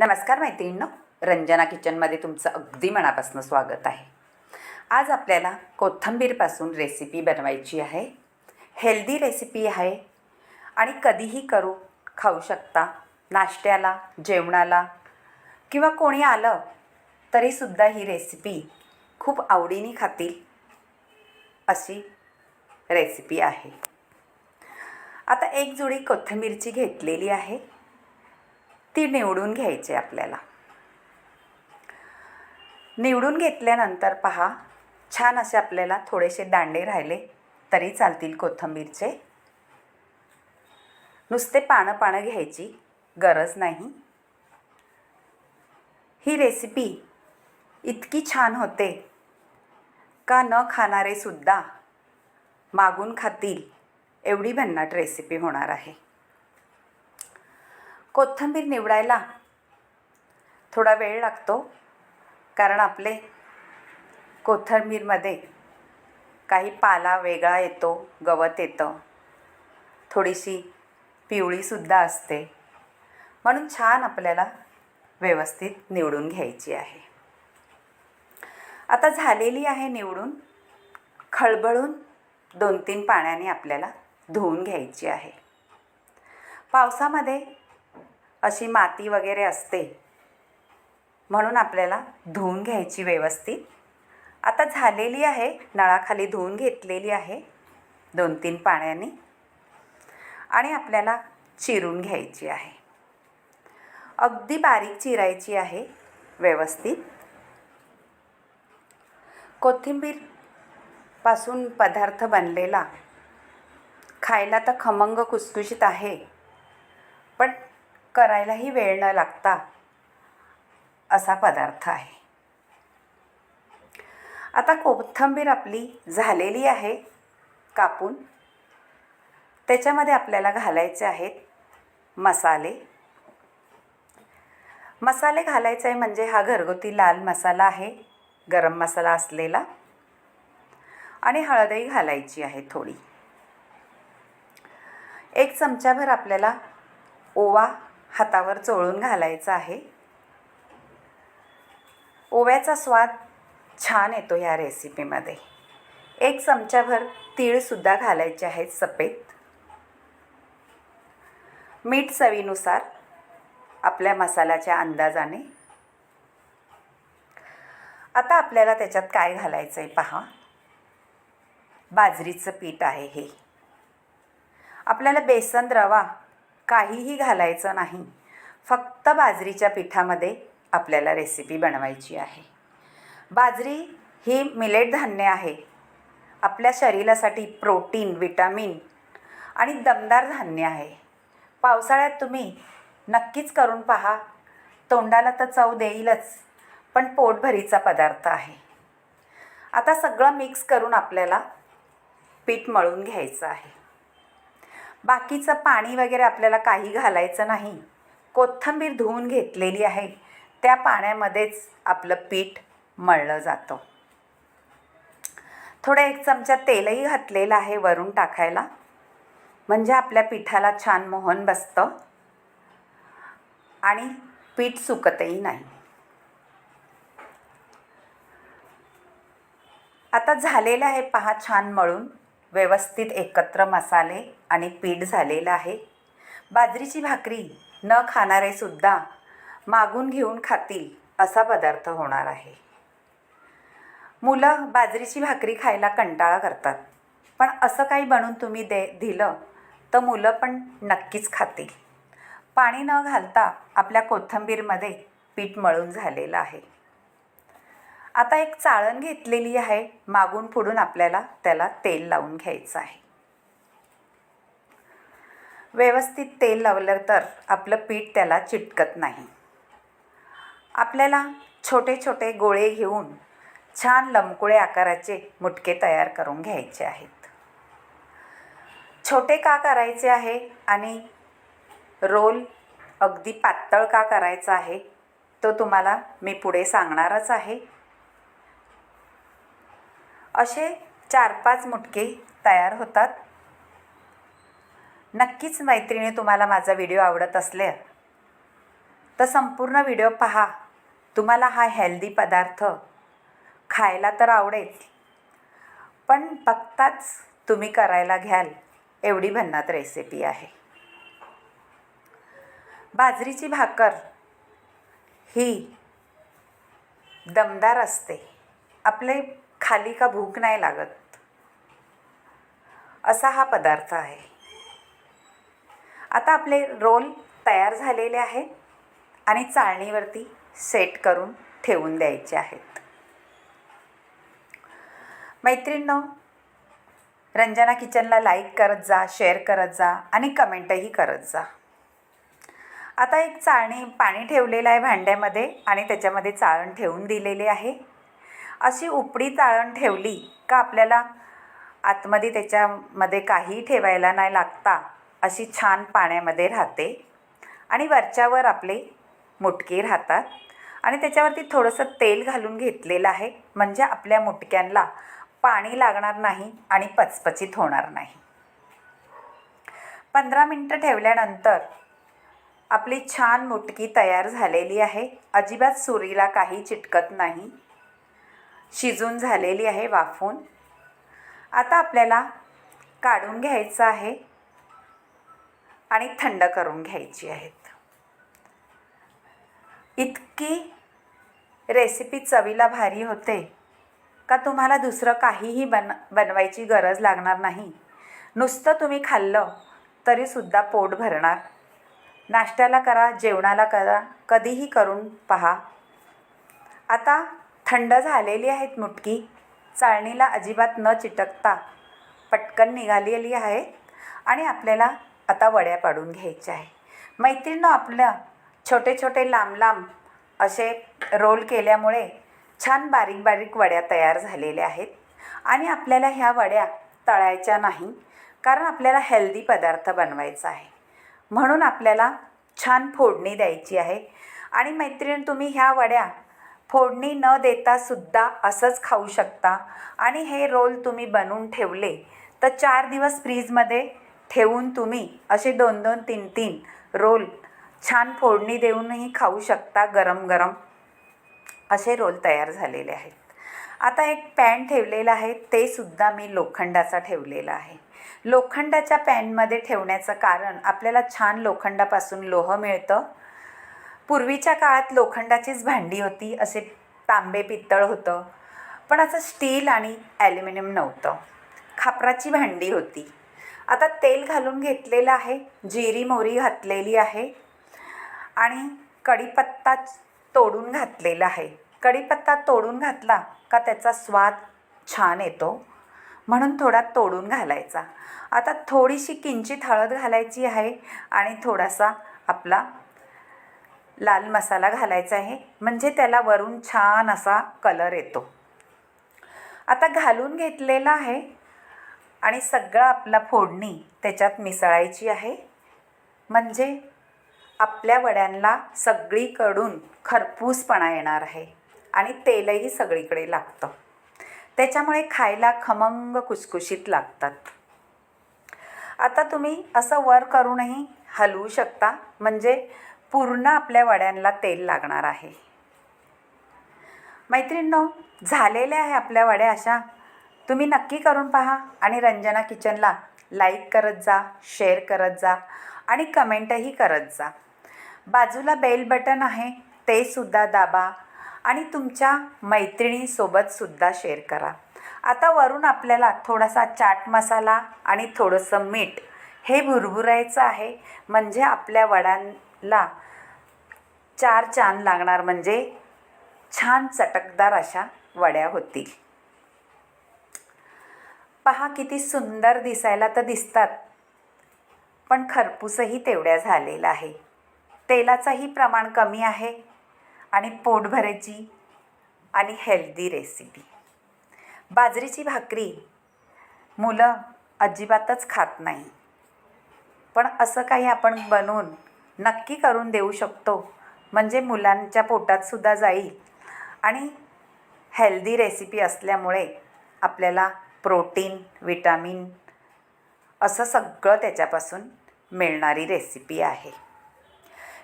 नमस्कार मैत्रिणींनो. रंजना किचनमध्ये तुमचं अगदी मनापासून स्वागत आहे. आज आपल्याला कोथिंबीरपासून रेसिपी बनवायची आहे. हेल्दी रेसिपी आहे. आणि कधीही करू खाऊ शकता. नाश्त्याला जेवणाला किंवा कोणी आलं तरीसुद्धा ही रेसिपी खूप आवडीने खातील अशी रेसिपी आहे. आता एक जुडी कोथिंबीरची घेतलेली आहे. ती निवडून घ्यायची आपल्याला. निवडून घेतल्यानंतर पहा छान असे आपल्याला थोडेसे दांडे राहिले तरी चालतील कोथिंबीरचे. नुसते पानं पानं घ्यायची गरज नाही. ही रेसिपी इतकी छान होते. का न खाणारे सुद्धा मागून खातील एवढी भन्नाट रेसिपी होणार आहे. कोथिंबीर निवडायला थोडा वेळ लागतो कारण आपले कोथिंबीरमध्ये काही पाला वेगळा येतो गवत येतं. थोडीशी पिवळीसुद्धा असते. म्हणून छान आपल्याला व्यवस्थित निवडून घ्यायची आहे. आता झालेली आहे निवडून. खळबळून दोन तीन पाण्याने आपल्याला धुवून घ्यायची आहे. पावसामध्ये अशी माती वगैरे असते. म्हणून आपल्याला धुवून घ्यायची व्यवस्थित. आता झालेली आहे नळाखाली धुवून घेतलेली आहे दोन तीन पाण्याने. आणि आपल्याला चिरून घ्यायची आहे. अगदी बारीक चिरायची आहे व्यवस्थित. कोथिंबीरपासून पदार्थ बनलेला. खायला तर खमंग कुसकुशीत आहे. पण करायलाही वेळ न लागता असा पदार्थ आहे. आता कोथिंबीर आपली झालेली आहे कापून. त्याच्यामध्ये आपल्याला घालायचे आहेत मसाले. मसाले घालायचे आहे म्हणजे हा घरगुती लाल मसाला आहे गरम मसाला असलेला. आणि हळदही घालायची आहे थोडी. एक चमचाभर आपल्याला ओवा हातावर चोळून घालायचं आहे. ओव्याचा स्वाद छान येतो ह्या रेसिपीमध्ये एक चमचाभर तीळसुद्धा घालायचे आहेत सफेद मीठ चवीनुसार आपल्या मसाल्याच्या अंदाजाने. आता आपल्याला त्याच्यात काय घालायचं आहे पहा. बाजरीचं पीठ आहे हे. आपल्याला बेसन रवा काहीही घालायचं नाही. फक्त बाजरीच्या पिठामध्ये आपल्याला रेसिपी बनवायची आहे. बाजरी ही मिलेट धान्य आहे. आपल्या शरीरासाठी प्रोटीन विटामिन आणि दमदार धान्य आहे. पावसाळ्यात तुम्ही नक्कीच करून पहा. तोंडाला तर चव देईलच पण पोटभरीचा पदार्थ आहे. आता सगळं मिक्स करून आपल्याला पीठ मळून घ्यायचं आहे. बाकीचं पाणी वगैरे आपल्याला काही घालायचं नाही. कोथिंबीर धुवून घेतलेली आहे. त्या पाण्यामध्येच आपलं पीठ मळलं जातं. थोडं एक चमचा तेलही घातलेलं आहे वरून टाकायला. म्हणजे आपल्या पिठाला छान मोहन बसतं. आणि पीठ सुकतही नाही. आता झालेलं आहे पहा छान मळून. व्यवस्थित एकत्र मसाले आणि पीठ झालेलं आहे. बाजरीची भाकरी न खाणारे सुद्धा मागून घेऊन खातील असा पदार्थ होणार आहे. मुलं बाजरीची भाकरी खायला कंटाळा करतात. पण असं काही बनवून तुम्ही दे दिलं तर मुलं पण नक्कीच खातील. पाणी न घालता आपल्या कोथिंबीरमध्ये पीठ मळून झालेलं आहे. आता एक चाळण घेतलेली आहे. मागून पुढून आपल्याला त्याला तेल लावून घ्यायचं आहे. व्यवस्थित तेल लावलं तर आपलं पीठ त्याला चिटकत नाही. आपल्याला छोटे छोटे गोळे घेऊन छान लमकुळे आकाराचे मुटके तयार करून घ्यायचे आहेत. छोटे का करायचे आहे आणि रोल अगदी पातळ का करायचा आहे तो तुम्हाला मी पुढे सांगणारच आहे. असे चार पाच मुटके तयार होतात. नक्कीच मैत्रिणी तुम्हाला माझा व्हिडिओ आवडत असले तर संपूर्ण व्हिडिओ पहा. तुम्हाला हा हेल्दी पदार्थ खायला तर आवडेल पण बघताच तुम्ही करायला घ्याल एवढी भन्नात रेसिपी आहे. बाजरीची भाकर ही दमदार असते. आपले खाली का भूक नाही लागत? असा हा पदार्थ आहे. आता आपले रोल तयार झालेले आहेत आणि चाळणीवरती सेट करून ठेवून द्यायचे आहेत. मैत्रिणींनो रंजना किचनला लाईक करत जा शेअर करत जा आणि कमेंटही करत जा. आता एक चाळणी पाणी ठेवलेलं आहे भांड्यामध्ये आणि त्याच्यामध्ये चाळण ठेवून दिलेले आहे. अशी उपडी चाळण ठेवली का आपल्याला आतमध्ये त्याच्यामध्ये काही ठेवायला नाही लागता अशी छान पाण्यामध्ये राहते. आणि वरच्यावर आपले मुटकी राहतात. आणि त्याच्यावरती थोडंसं तेल घालून घेतलेलं आहे. म्हणजे आपल्या मुटक्यांना पाणी लागणार नाही आणि पचपचित होणार नाही. पंधरा मिनटं ठेवल्यानंतर आपली छान मुटकी तयार झालेली आहे. अजिबात सुरीला काही चिटकत नाही. शिजून झालेली आहे वाफून. आता आपल्याला काढून घ्यायचं आहे आणि थंड करून घ्यायची आहेत. इतकी रेसिपी चवीला भारी होते. का तुम्हाला दुसरं काहीही बन बनवायची गरज लागणार नाही. नुसतं तुम्ही खाल्लं तरीसुद्धा पोट भरणार. नाश्त्याला करा जेवणाला करा कधीही करून पहा. आता थंड झालेली आहेत मुटकी. चाळणीला अजिबात न चिटकता पटकन निघालेली आहेत आणि आपल्याला आता वड्या पाडून घ्यायच्या आहे मैत्रिणीनं आपलं छोटे छोटे लांब लांब असे रोल केल्यामुळे छान बारीक बारीक वड्या तयार झालेल्या आहेत आणि आपल्याला ह्या वड्या तळायच्या नाही कारण आपल्याला हेल्दी पदार्थ बनवायचा आहे. म्हणून आपल्याला छान फोडणी द्यायची आहे आणि मैत्रीण तुम्ही ह्या वड्या फोडणी न देता सुद्धा असंच खाऊ शकता. आणि हे रोल तुम्ही बनवून ठेवले तर चार दिवस फ्रीजमध्ये ठेवून तुम्ही असे दोन दोन तीन तीन रोल छान फोडणी देऊनही खाऊ शकता गरम गरम. असे रोल तयार झालेले आहेत. आता एक पॅन ठेवलेलं आहे ते सुद्धा मी लोखंडाचा ठेवलेला आहे. लोखंडाच्या पॅनमध्ये ठेवण्याचं कारण आपल्याला छान लोखंडापासून लोह मिळतं. पूर्वीच्या काळात लोखंडाचीच भांडी होती असे तांबे पित्तळ होतं. पण असं स्टील आणि ॲल्युमिनियम नव्हतं. खापराची भांडी होती. आता तेल घालून घेतलेलं आहे जिरी मोरी घातलेली आहे आणि कढीपत्ता तोडून घातलेला आहे. कढीपत्ता तोडून घातला का त्याचा स्वाद छान येतो. म्हणून थोडा तोडून घालायचा. आता थोडीशी किंचित हळद घालायची आहे आणि थोडासा आपला लाल मसाला घालायचा आहे. म्हणजे त्याला वरून छान असा कलर येतो. आता घालून घेतलेला आहे. आणि सगळं आपला फोडणी त्याच्यात मिसळायची आहे. म्हणजे आपल्या वड्यांना सगळीकडून खरपूसपणा येणार आहे. आणि तेलही सगळीकडे लागतं. त्याच्यामुळे खायला खमंग कुसकुशीत लागतात. आता तुम्ही असं वर करूनही हलवू शकता. म्हणजे पूर्ण आपल्या वड्यांना तेल लागणार आहे. मैत्रिणींनो झालेल्या आहे आपल्या वड्या अशा. तुम्ही नक्की करून पहा आणि रंजना किचनला लाईक करत जा शेअर करत जा आणि कमेंटही करत जा. बाजूला बेल बटन आहे ते सुद्धा दाबा आणि तुमच्या मैत्रिणीसोबतसुद्धा शेअर करा. आता वरून आपल्याला थोडासा चाट मसाला आणि थोडंसं मीठ हे भुरभुरायचं आहे. म्हणजे आपल्या वड्यांना चार चान लागणार म्हणजे छान चटकदार अशा वड्या होतील. पहा किती सुंदर दिसायला तर दिसतात पण खरपूसही तेवढ्या झालेला आहे. तेलाचाही प्रमाण कमी आहे आणि पोटभराची आणि हेल्दी रेसिपी बाजरीची भाकरी मुलं अजिबातच खात नाही पण असं काही आपण बनवून नक्की करून देऊ शकतो. म्हणजे मुलांच्या पोटातसुद्धा जाईल. आणि हेल्दी रेसिपी असल्यामुळे आपल्याला प्रोटीन विटामिन असं सगळं त्याच्यापासून मिळणारी रेसिपी आहे.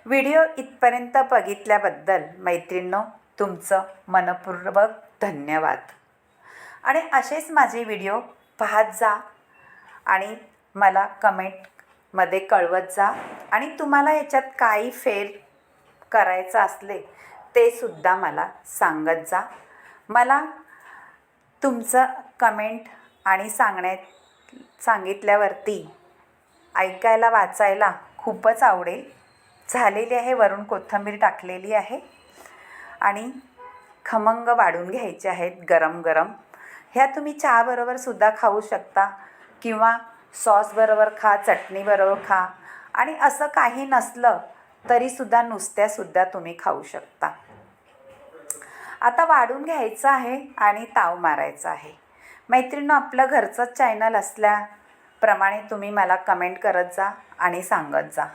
व्हिडिओ इथपर्यंत बघितल्याबद्दल मैत्रिणींनो तुमचं मनपूर्वक धन्यवाद. आणि असेच माझे व्हिडिओ पाहत जा आणि मला कमेंटमध्ये कळवत जा. आणि तुम्हाला याच्यात काही फेर करायचं असले ते सुद्धा मला सांगत जा. मला तुमचं कमेंट आणि सांगण्यात सांगितल्यावरती ऐकायला वाचायला खूपच आवडेल. झालेली आहे वरून कोथिंबीर टाकलेली आहे. आणि खमंग वाढून घ्यायचे आहेत गरम गरम. ह्या तुम्ही चहाबरोबर सुद्धा खाऊ शकता किंवा सॉसबरोबर खा चटणीबरोबर खा. आणि असं काही नसलं तरीसुद्धा नुसत्यासुद्धा तुम्ही खाऊ शकता. आता वाढून घ्यायचं आहे आणि ताव मारायचा आहे. मैत्रिणीनं आपलं घरचंच चॅनल असल्याप्रमाणे तुम्ही मला कमेंट करत जा आणि सांगत जा.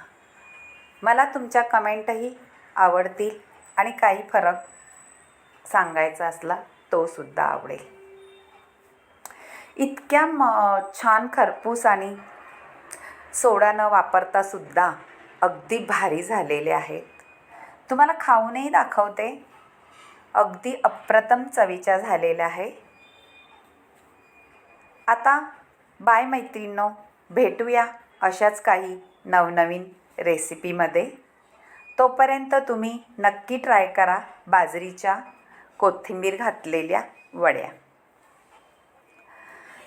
मला तुमच्या कमेंटही आवडतील आणि काही फरक सांगायचा असला तोसुद्धा आवडेल. इतक्या म छान खरपूस आणि सोडा न वापरता सुद्धा अगदी भारी झालेले आहेत. तुम्हाला खाऊनही दाखवते. अगदी अप्रतम चवीच्या झालेल्या आहे आता बाय मैत्रिणींनो भेटूया अशाच काही नवनवीन रेसिपीमध्ये. तोपर्यंत तुम्ही नक्की ट्राय करा बाजरीच्या कोथिंबीर घातलेल्या वड्या.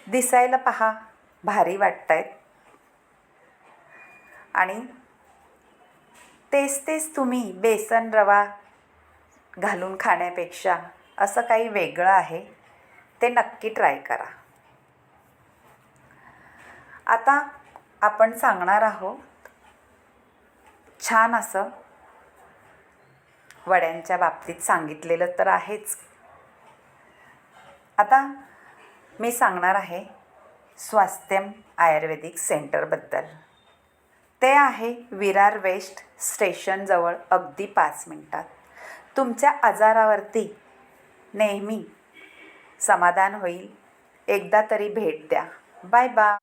दिसायला पहा भारी वाटत आहेत आणि तेच तेच तुम्ही बेसन रवा घालून खाण्यापेक्षा असं काही वेगळं आहे ते नक्की ट्राय करा. आता आपण सांगणार आहोत छान असं वड्यांच्या बाबतीत सांगितलेलं तर आहेच. आता मी सांगणार आहे स्वास्थ्यम आयुर्वेदिक सेंटरबद्दल. ते आहे विरार वेस्ट स्टेशनजवळ अगदी पाच मिनटात. तुमच्या आजारावरती नेहमी समाधान होईल. एकदा तरी भेट द्या. Bye bye.